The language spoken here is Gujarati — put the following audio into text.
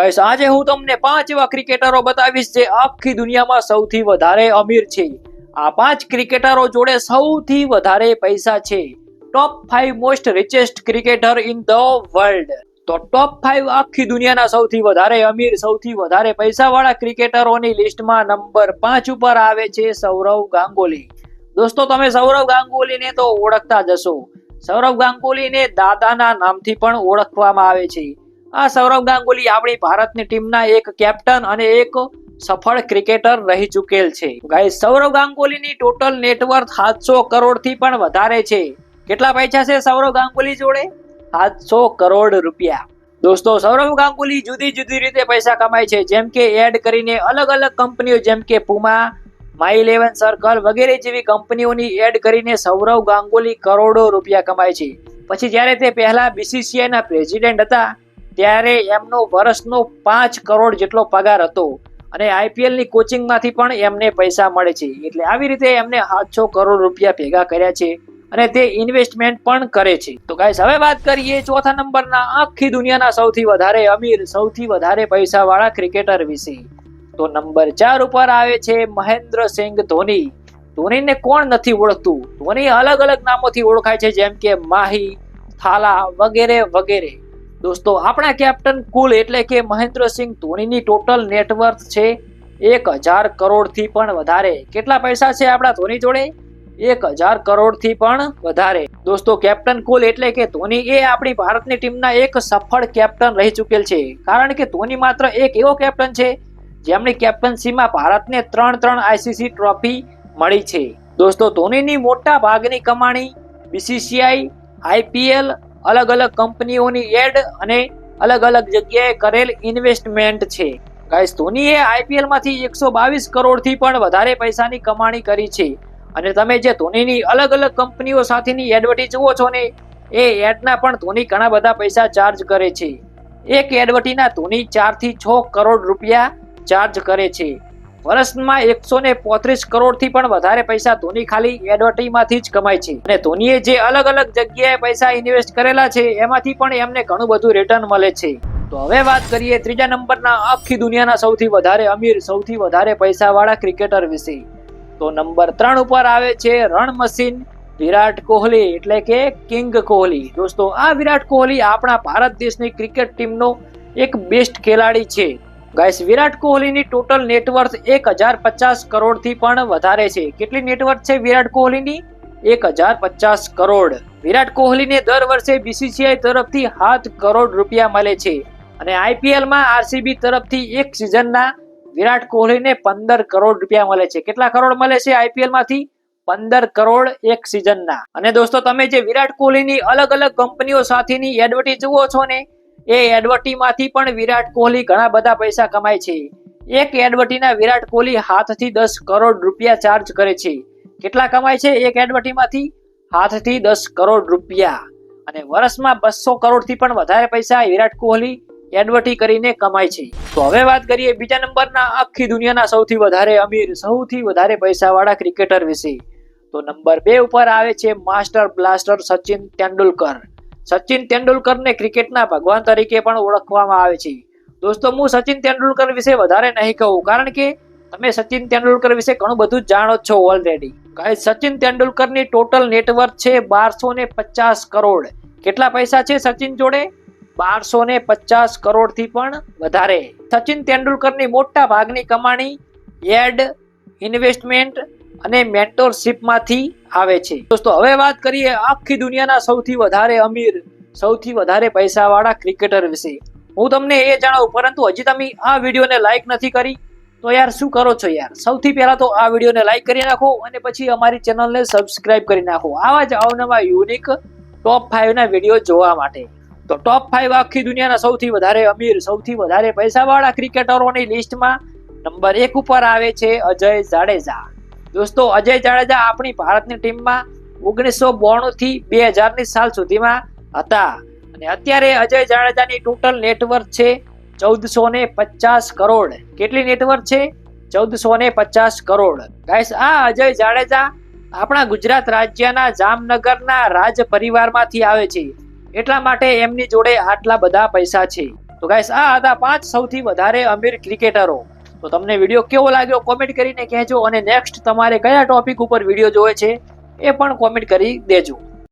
ગાઈસ, આજે હું તમને પાંચ એવા ક્રિકેટરો બતાવીશ જે આખી દુનિયામાં સૌથી વધારે અમીર છે. આ પાંચ ક્રિકેટરો જોડે સૌથી વધારે પૈસા છે. Top five most richest cricketer in the world તો ટોપ ફાઈવ આખી દુનિયાના સૌથી વધારે અમીર, સૌથી વધારે પૈસાવાળા ક્રિકેટરોની લિસ્ટમાં નંબર પાંચ ઉપર આવે છે સૌરવ ગાંગુલી. દોસ્તો, તમે સૌરવ ગાંગુલીને તો ઓળખતા જ હશો. સૌરવ ગાંગુલીને દાદાના નામથી પણ ઓળખવામાં આવે છે. આ સૌરવ ગાંગુલી આપણી ભારતની ટીમના એક કેપ્ટન અને એક સફળ ક્રિકેટર રહી ચૂકેલ છે. ગાઈસ, સૌરવ ગાંગુલીની ટોટલ નેટવર્થ સાતસો કરોડથી પણ વધારે છે. કેટલા પૈસા છે સૌરવ ગાંગુલી જોડે? સાતસો કરોડ રૂપિયા. દોસ્તો, સૌરવ ગાંગુલી જુદી જુદી રીતે પૈસા કમાય છે. જેમ કે એડ કરીને અલગ અલગ કંપનીઓ, જેમ કે પુમા માય ઇલેવન સર્કલ વગેરે જેવી કંપનીઓની એડ કરીને સૌરવ ગાંગુલી કરોડો રૂપિયા કમાય છે. પછી જ્યારે તે પહેલા બીસીસીઆઈના પ્રેસિડેન્ટ હતા ત્યારે એમનો વર્ષનો પાંચ કરોડ જેટલો પગાર હતો. અને આઈપીએલની કોચિંગમાંથી પણ એમને પૈસા મળે છે. એટલે આવી રીતે એમને સાતસો કરોડ રૂપિયા ભેગા કર્યા છે અને તે ઇન્વેસ્ટમેન્ટ પણ કરે છે. તો ગાઈસ હવે વાત કરીએ ચોથા નંબરના આખી દુનિયાના સૌથી વધારે અમીર, સૌથી વધારે પૈસા વાળા ક્રિકેટર વિશે. તો નંબર ચાર ઉપર આવે છે મહેન્દ્ર મહેન્દ્રસિંહ ધોની. ધોનીને કોણ નથી ઓળખતું? ધોની અલગ અલગ નામોથી ઓળખાય છે, જેમ કે માહી, થાલા વગેરે વગેરે. દોસ્તો, આપણા કેપ્ટન કુલ એટલે કે મહેન્દ્રસિંહ ધોનીની ટોટલ નેટવર્થ છે એક હજાર કરોડથી પણ વધારે. કેટલા પૈસા છે આપણા ધોની જોડે? એક હજાર કરોડથી પણ વધારે. દોસ્તો, કેપ્ટન કુલ એટલે કે ધોની એ આપણી ભારતની ટીમના એક સફળ કેપ્ટન રહી ચૂકેલ છે. કારણ કે ધોની માત્ર એક એવો કેપ્ટન છે જેમની કેપ્ટનસીમાં ભારતને ત્રણ ત્રણ આઈસીસી ટ્રોફી મળી છે. દોસ્તો, ધોનીની મોટા ભાગની કમાણી બીસીસીઆઈ આઈપીએલ અલગ અલગ કંપનીઓની એડ અને અલગ અલગ જગ્યાએ કરેલ ઇન્વેસ્ટમેન્ટ છે. ગાઈસ ધોનીએ આઈપીએલમાંથી એકસો બાવીસ કરોડથી પણ વધારે પૈસાની કમાણી કરી છે. અને તમે જે ધોનીની અલગ અલગ કંપનીઓ સાથેની એડવર્ટી જુઓ છો ને, એ એડના પણ ધોની ઘણા બધા પૈસા ચાર્જ કરે છે. એક એડવર્ટીના ધોની ચારથી છ કરોડ રૂપિયા ચાર્જ કરે છે. વર્ષમાં એકસો ને પોત્રીસ કરોડથી પણ વધારે પૈસા ધોની ખાલી એડવર્ટીમાંથી જ કમાય છે. અને ધોનીએ જે અલગ અલગ જગ્યાએ પૈસા ઇન્વેસ્ટ કરેલા છે, એમાંથી પણ એમને ઘણું બધું રિટર્ન મળે છે. તો હવે વાત કરીએ ત્રીજા નંબરના આખી દુનિયાના સૌથી વધારે અમીર, સૌથી વધારે પૈસાવાળા ક્રિકેટર વિશે. તો નંબર ત્રણ ઉપર આવે છે રણ મશીન વિરાટ કોહલી, એટલે કે કિંગ કોહલી. દોસ્તો, આ વિરાટ કોહલી આપણા ભારત દેશની ક્રિકેટ ટીમનો એક બેસ્ટ ખેલાડી છે. ગાઈસ, વિરાટ કોહલીની ટોટલ નેટવર્થ એક હજાર પચાસ કરોડથી પણ વધારે છે. કેટલી નેટવર્થ છે વિરાટ કોહલીની? એક હજાર પચાસ કરોડ. વિરાટ કોહલીને દર વર્ષે બીસીસીઆઈ તરફથી સાત કરોડ રૂપિયા મળે છે. અને આઈપીએલમાં આરસીબી તરફથી એક સિઝનના વિરાટ કોહલીને પંદર કરોડ રૂપિયા મળે છે. કેટલા કરોડ મળે છે આઈપીએલમાંથી પંદર કરોડ એક સિઝનના. અને દોસ્તો, તમે જે વિરાટ કોહલીની અલગ અલગ કંપનીઓ સાથેની એડવર્ટી જુઓ છો ને એ એડવર્ટીમાંથી પણ વિરાટ કોહલી ઘણા બધા પૈસા કમાય છે. એક એડવર્ટીના વિરાટ કોહલી હાથથી દસ કરોડ રૂપિયા ચાર્જ કરે છે. કેટલા કમાય છે એક એડવર્ટીમાંથી? હાથથી દસ કરોડ રૂપિયા. અને વર્ષમાં બસો કરોડથી પણ વધારે પૈસા વિરાટ કોહલી એડવર્ટી કરીને કમાય છે. તો હવે વાત કરીએ બીજા નંબરના. આખી દુનિયાના સૌથી વધારે અમીર, સૌથી વધારે પૈસાવાળા ક્રિકેટર વિશે. તો નંબર બે ઉપર આવે છે માસ્ટર બ્લાસ્ટર સચિન તેંડુલકર. સચિન તેંડુલકરને ક્રિકેટના ભગવાન તરીકે પણ ઓળખવામાં આવે છે. દોસ્તો, હું સચિન તેંડુલકર વિશે વધારે નહીં કહું, કારણ કે તમે સચિન તેંડુલકર વિશે ઘણું બધું જાણો છો ઓલરેડી ગાઈસ સચિન તેંડુલકરની ટોટલ નેટવર્ક છે બારસો ને પચાસ કરોડ. કેટલા પૈસા છે સચિન જોડે? બારસો ને પચાસ કરોડથી પણ વધારે. સચિન તેંડુલકરની મોટા ભાગની કમાણી એડ, ઇન્વેસ્ટમેન્ટ અને મેન્ટોરશિપમાંથી આવે છે. દોસ્તો, હવે વાત કરીએ આખી દુનિયાના સૌથી વધારે અમીર, સૌથી વધારે પૈસાવાળા ક્રિકેટર વિશે. હું તમને એ જણાવું, પરંતુ હજી તમે આ વિડીયોને લાઈક નથી કરી, તો યાર શું કરો છો યાર? સૌથી પહેલા તો આ વિડીયોને લાઈક કરી નાખો અને પછી અમારી ચેનલને સબસ્ક્રાઇબ કરી નાખો. આવા જ અવનવા યુનિક ટોપ ફાઈવના વીડિયો જોવા માટે. તો ટોપ ફાઈવ આખી દુનિયાના સૌથી વધારે અમીર, સૌથી વધારે પૈસાવાળા ક્રિકેટરોની લિસ્ટમાં નંબર એક ઉપર આવે છે અજય જાડેજા. દોસ્તો, અજય જાડેજા આપણી ભારતની ટીમમાં ઓગણીસો બોણું થી બે હજારની સાલ સુધીમાં હતા. અને અત્યારે અજય જાડેજાની ટોટલ નેટવર્ક છે ચૌદસો ને પચાસ કરોડ. કેટલી નેટવર્ક છે? ચૌદસો ને પચાસ કરોડ. ગાઈસ, આ અજય જાડેજા આપણા ગુજરાત રાજ્યના જામનગરના રાજ પરિવારમાંથી આવે છે. એટલા માટે એમની જોડે આટલા બધા પૈસા છે. તો ગાઈસ, આ હતા પાંચ સૌથી વધારે અમીર ક્રિકેટરો. તો તમને વીડિયો કેવો લાગ્યો કોમેન્ટ કરીને કહેજો અને નેક્સ્ટ તમારે કયા ટોપિક ઉપર વીડિયો જોવે છે એ પણ કોમેન્ટ કરી દેજો.